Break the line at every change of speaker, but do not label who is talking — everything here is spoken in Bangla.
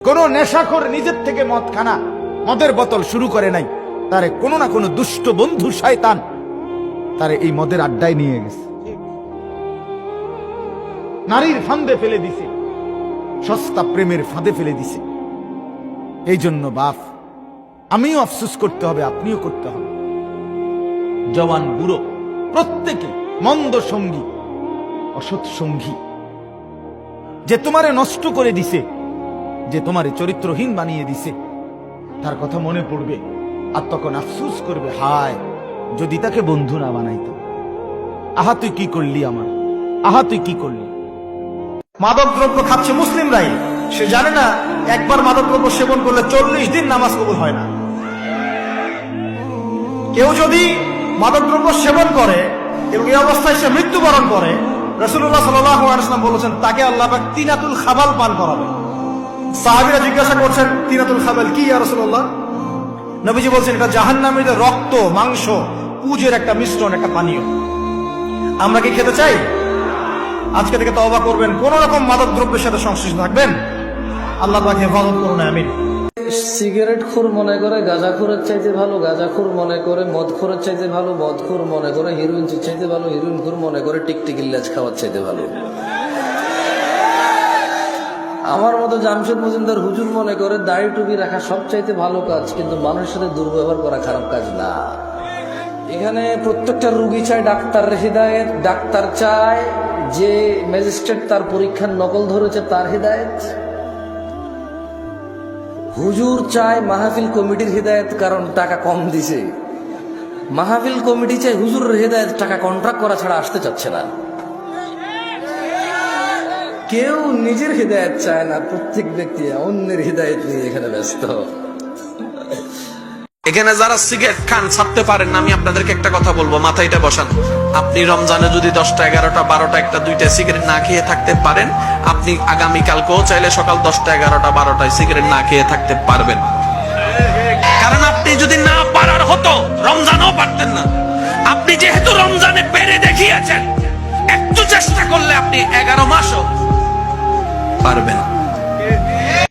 কোন নেশাখোর নিজের থেকে মদ খানা মদের বোতল শুরু করে নাই। তারে কোনো না কোনো দুষ্ট বন্ধু শয়তান তারে এই মদের আড্ডায় নিয়ে গেছে। নারীর ফান্দে ফেলে দিছে, সস্তা প্রেমের ফাঁদে ফেলে দিছে। এই জন্য বাপ, আমিও আফসোস করতে হবে, আপনিও করতে হবে। জওয়ান বুড়ো, প্রত্যেকে মন্দ সঙ্গী, অসৎ সঙ্গী, যে তোমারে নষ্ট করে দিছে যে তোমারে চরিত্রহীন বানিয়ে দিছে। তার কথা মনে পড়বে আর তখন আফসুস করবে, হায়, যদি তাকে বন্ধু না বানাইতো। আহা, তুই কি করলি আমার? আহা, তুই কি করলি?
মাদক দ্রব্য খাচ্ছে মুসলিমরাই। সে জানে না, একবার মাদক দ্রব্য সেবন করলে চল্লিশ দিন নামাজ কবুল হয় না। কেউ যদি মাদক দ্রব্য সেবন করে এবং এই অবস্থায় সে মৃত্যুবরণ করে রসুল্লাহ সাল্লাম বলেছেন, তাকে আল্লাহ তিনাতুল খাবাল পান করাবে সাহাবিরা জিজ্ঞাসা করছেন, তিনাতুল খাবাল কি, ইয়া রসুল্লাহ নবীজি বলছেন, এটা জাহান্নামীদের রক্ত, মাংস পুজের একটা মিশ্রণ, একটা পানীয়। আমরা কি খেতে চাই? আজকে থেকে তওবা করবেন, কোন রকম মাদক দ্রব্যের সাথে সংশ্লিষ্ট থাকবেন। আল্লাহ তাকে হেফাজত করুন, আমিন।
সিগারেট খুর মনে করে, গাঁজা খুরের চাইতে ভালো, গাঁজা খুর মনে করে, মদ খুরের চাইতে ভালো, মদ খুর মনে করে, হিরোইন চাইতে ভালো, হিরোইন খুর মনে করে টিকটিকির লেজ খাওয়ার চাইতে ভালো। আমার মতো জামশেদ মজুমদার হুজুর মনে করে দাড়ি টুপি রাখা সব চাইতে ভালো কাজ, কিন্তু মানুষের সাথে দুর্ব্যবহার করা খারাপ কাজ না। এখানে প্রত্যেকটা রুগী চায় ডাক্তার হৃদায়ত, ডাক্তার চায় যে ম্যাজিস্ট্রেট তার পরীক্ষার নকল ধরেছে তার হৃদায়ত। হুজুর চায় মাহফিল কমিটির হৃদায়ত, কারণ টাকা কম দিছে। মাহফিল কমিটি চায় হুজুরের হৃদায়ত, টাকা কন্ট্রাক্ট করা ছাড়া আসতে চাচ্ছে না। কেউ নিজের হৃদায়ত চায় না, প্রত্যেক ব্যক্তি অন্যের হৃদায়ত নিয়ে এখানে ব্যস্ত।
এখানে যারা সিগারেট খান, ছাড়তে পারেন আমি আপনাদেরকে একটা কথা বলব মাথায়টা বসান। আপনি রমজানে যদি দশটা, এগারোটা, বারোটা একটা দুইটা সিগারেট না খেয়ে থাকতে পারেন, আপনি আগামী কালকেও চাইলে সকাল দশটা, এগারোটা, বারোটায় সিগারেট না খেয়ে থাকতে পারবেন। কারণ আপনি যদি না পারার হতো, রমজানও পারতেন না। আপনি যেহেতু রমজানে পেরে দেখিয়েছেন, একটু চেষ্টা করলে আপনি এগারো মাসও পারবে না